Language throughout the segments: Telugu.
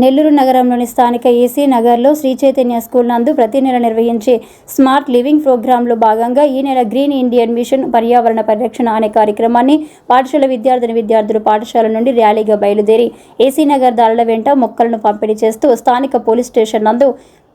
నెల్లూరు నగరంలోని స్థానిక ఏసీ నగర్లో శ్రీ చైతన్య స్కూల్ నందు ప్రతి నెల నిర్వహించే స్మార్ట్ లివింగ్ ప్రోగ్రాంలో భాగంగా ఈ నెల గ్రీన్ ఇండియన్ మిషన్ పర్యావరణ పరిరక్షణ అనే కార్యక్రమాన్ని పాఠశాల విద్యార్థిని విద్యార్థులు పాఠశాల నుండి ర్యాలీగా బయలుదేరి ఏసీ నగర్ దారుల వెంట మొక్కలను పంపిణీ చేస్తూ స్థానిక పోలీస్ స్టేషన్ నందు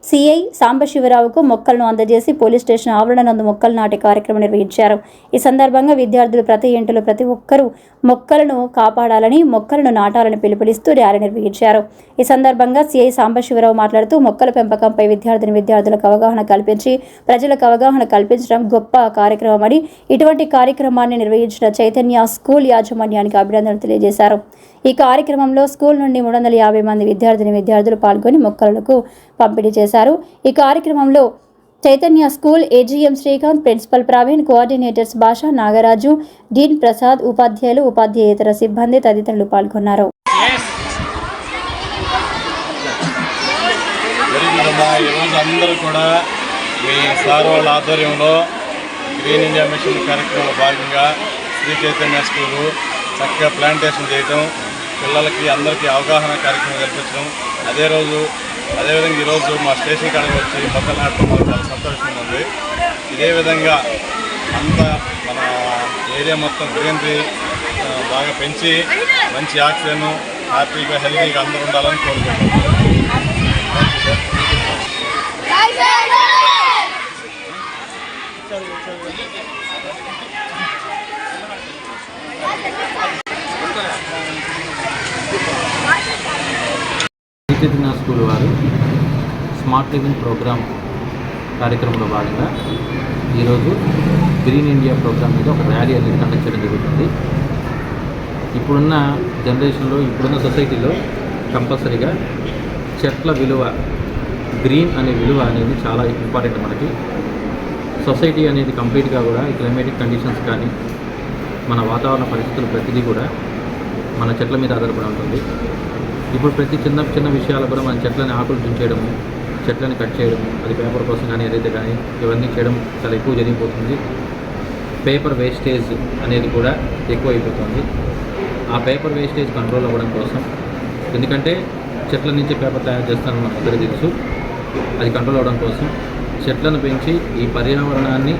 సిఐ సాంబశివరావుకు మొక్కలను అందజేసి పోలీస్ స్టేషన్ ఆవరణ నందు మొక్కలు నాటే కార్యక్రమం నిర్వహించారు. ఈ సందర్భంగా విద్యార్థులు ప్రతి ఇంటిలో ప్రతి ఒక్కరూ మొక్కలను కాపాడాలని మొక్కలను నాటాలని పిలుపునిస్తూ ర్యాలీ నిర్వహించారు. ఈ సందర్భంగా సిఐ సాంబశివరావు మాట్లాడుతూ మొక్కల పెంపకంపై విద్యార్థిని విద్యార్థులకు అవగాహన కల్పించి ప్రజలకు అవగాహన కల్పించడం గొప్ప కార్యక్రమమని ఇటువంటి కార్యక్రమాన్ని నిర్వహించిన చైతన్య స్కూల్ యాజమాన్యానికి అభినందనలు తెలియజేశారు. ఈ కార్యక్రమంలో స్కూల్ నుండి మూడు వందల యాభై మంది విద్యార్థిని విద్యార్థులు పాల్గొని మొక్కలకు పంపిణీ చేశారు. చేశారు. ఈ కార్యక్రమంలో Chaitanya school AGM Srikanth principal Praveen coordinators Basha Nagaraju dean Prasad ఉపాధ్యాయులు ఉపాధ్యాయేతర సిబ్బంది తదితరులు పాల్గొన్నారు. ఈరోజు అందరూ కూడా మీ సార్ వాళ్ళ ఆధ్వర్యంలో గ్రీన్ ఇండియా మిషన్ కార్యక్రమంలో భాగంగా శ్రీ చైతన్య స్కూలు చక్కగా ప్లాంటేషన్ చేయటం పిల్లలకి అందరికీ అవగాహన కార్యక్రమం కల్పించడం అదే రోజు అదేవిధంగా ఈరోజు మా స్టేషన్ కాడికి వచ్చి మొక్కలు నాటడం మాకు చాలా సంతోషంగా ఉంది. ఇదే విధంగా అంతా మన ఏరియా మొత్తం గ్రీనరీ బాగా పెంచి మంచి ఆక్సిజన్ హ్యాపీగా హెల్తీగా అందరూ ఉండాలని కోరుకుంటున్నాం. శ్రీచైతన్య స్కూల్ వారు స్మార్ట్ లివింగ్ ప్రోగ్రామ్ కార్యక్రమంలో భాగంగా ఈరోజు గ్రీన్ ఇండియా ప్రోగ్రామ్ మీద ఒక ర్యాలీ అనేది కండక్ట్ చేయడం జరుగుతుంది. ఇప్పుడున్న జనరేషన్లో ఇప్పుడున్న సొసైటీలో కంపల్సరీగా చెట్ల విలువ గ్రీన్ అనే విలువ అనేది చాలా ఇంపార్టెంట్ మనకి. సొసైటీ అనేది కంప్లీట్గా కూడా ఈ క్లైమేటిక్ కండిషన్స్ కానీ మన వాతావరణ పరిస్థితులు ప్రతిదీ కూడా మన చెట్ల మీద ఆధారపడి ఉంటుంది. ఇప్పుడు ప్రతి చిన్న చిన్న విషయాలు కూడా మన చెట్లని ఆకులు తుంచేయడము చెట్లను కట్ చేయడము అది పేపర్ కోసం కానీ ఏదైతే కానీ ఇవన్నీ చేయడం చాలా ఎక్కువ జరిగిపోతుంది. పేపర్ వేస్టేజ్ అనేది కూడా ఎక్కువ అయిపోతుంది ఆ పేపర్ వేస్టేజ్ కంట్రోల్ అవ్వడం కోసం ఎందుకంటే చెట్ల నుంచి పేపర్ తయారు చేస్తానని మనకు అందరికీ తెలుసు. అది కంట్రోల్ అవ్వడం కోసం చెట్లను పెంచి ఈ పర్యావరణాన్ని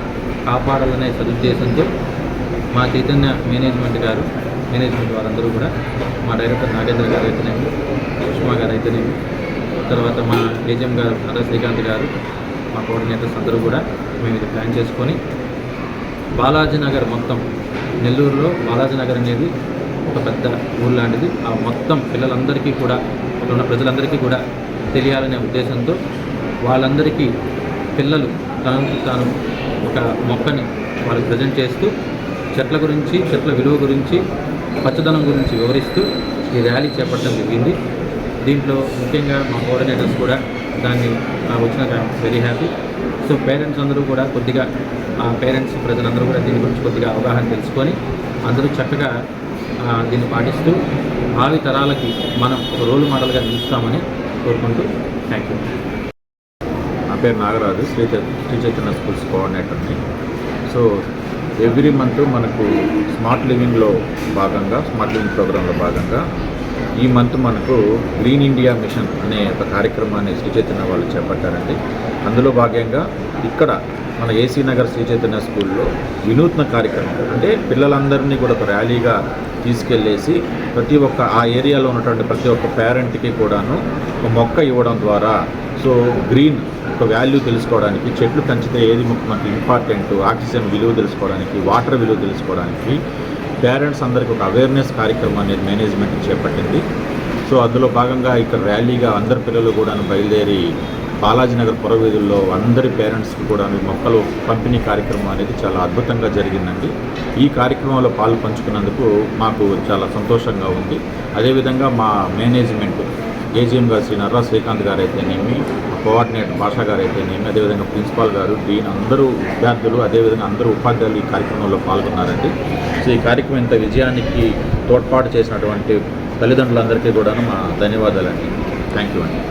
కాపాడాలనే సదుద్దేశంతో మా చైతన్య మేనేజ్మెంట్ గారు మేనేజ్మెంట్ వారందరూ కూడా మా డైరెక్టర్ నాగేంద్ర గారు అయితేనేమి సుష్మా గారు అయితేనేమి తర్వాత మా ఏజెం గారు అదే శ్రీకాంత్ గారు మా కోఆర్డినేటర్స్ అందరూ కూడా మేము ఇది ప్లాన్ చేసుకొని బాలాజీ నగర్ మొత్తం నెల్లూరులో బాలాజీ నగర్ అనేది ఒక పెద్ద ఊరు లాంటిది. ఆ మొత్తం పిల్లలందరికీ కూడా అక్కడ ఉన్న ప్రజలందరికీ కూడా తెలియాలనే ఉద్దేశంతో వాళ్ళందరికీ పిల్లలు తనకు తాను ఒక మొక్కని వాళ్ళకి ప్రజెంట్ చేస్తూ చెట్ల గురించి చెట్ల విలువ గురించి పచ్చదనం గురించి వివరిస్తూ ఈ ర్యాలీ చేపట్టడం జరిగింది. దీంట్లో ముఖ్యంగా మా కోఆర్డినేటర్స్ కూడా దాన్ని వచ్చిన వెరీ హ్యాపీ సో పేరెంట్స్ అందరూ కూడా కొద్దిగా ఆ పేరెంట్స్ ప్రజలందరూ కూడా దీని గురించి కొద్దిగా అవగాహన తెలుసుకొని అందరూ చక్కగా దీన్ని పాటిస్తూ భావి తరాలకి మనం ఒక రోల్ మోడల్గా నిలుస్తామని కోరుకుంటూ థ్యాంక్ యూ నా పేరు నాగరాజు శ్రీ శ్రీ చైతన్య స్కూల్స్ కోఆర్డినేటర్ని. సో ఎవ్రీ మంత్ మనకు స్మార్ట్ లివింగ్లో భాగంగా స్మార్ట్ లివింగ్ ప్రోగ్రాంలో భాగంగా ఈ మంత్ మనకు గ్రీన్ ఇండియా మిషన్ అనే ఒక కార్యక్రమాన్ని శ్రీ చైతన్య వాళ్ళు చేపట్టారండి. అందులో భాగంగా ఇక్కడ మన ఏసీ నగర్ శ్రీ చైతన్య స్కూల్లో వినూత్న కార్యక్రమం. అంటే పిల్లలందరినీ కూడా ఒక ర్యాలీగా తీసుకెళ్ళేసి ప్రతి ఒక్క ఆ ఏరియాలో ఉన్నటువంటి ప్రతి ఒక్క పేరెంట్కి కూడాను ఒక మొక్క ఇవ్వడం ద్వారా సో గ్రీన్ ఒక వాల్యూ తెలుసుకోవడానికి చెట్లు పెంచితే ఏది మనకి ఇంపార్టెంట్ ఆక్సిజన్ విలువ తెలుసుకోవడానికి వాటర్ విలువ తెలుసుకోవడానికి పేరెంట్స్ అందరికీ ఒక అవేర్నెస్ కార్యక్రమం అనేది మేనేజ్మెంట్ చేపట్టింది. సో అందులో భాగంగా ఇక్కడ ర్యాలీగా అందరి పిల్లలు కూడా బయలుదేరి బాలాజీనగర్ పురవీధుల్లో అందరి పేరెంట్స్కి కూడా మొక్కలు పంపిణీ కార్యక్రమం అనేది చాలా అద్భుతంగా జరిగిందండి. ఈ కార్యక్రమంలో పాలు పంచుకున్నందుకు మాకు చాలా సంతోషంగా ఉంది. అదేవిధంగా మా మేనేజ్మెంట్ ఏజీఎం గారు శ్రీ నర్రా శ్రీకాంత్ గారు అయితేనేమి కోఆర్డినేటర్ భాష గారు అయితేనేమి అదేవిధంగా ప్రిన్సిపాల్ గారు దీని అందరూ విద్యార్థులు అదేవిధంగా అందరూ ఉపాధ్యాయులు ఈ కార్యక్రమంలో పాల్గొన్నారండి. సో ఈ కార్యక్రమం ఇంత విజయానికి తోడ్పాటు చేసినటువంటి తల్లిదండ్రులందరికీ కూడా మా ధన్యవాదాలండి. థ్యాంక్ యూ అండి.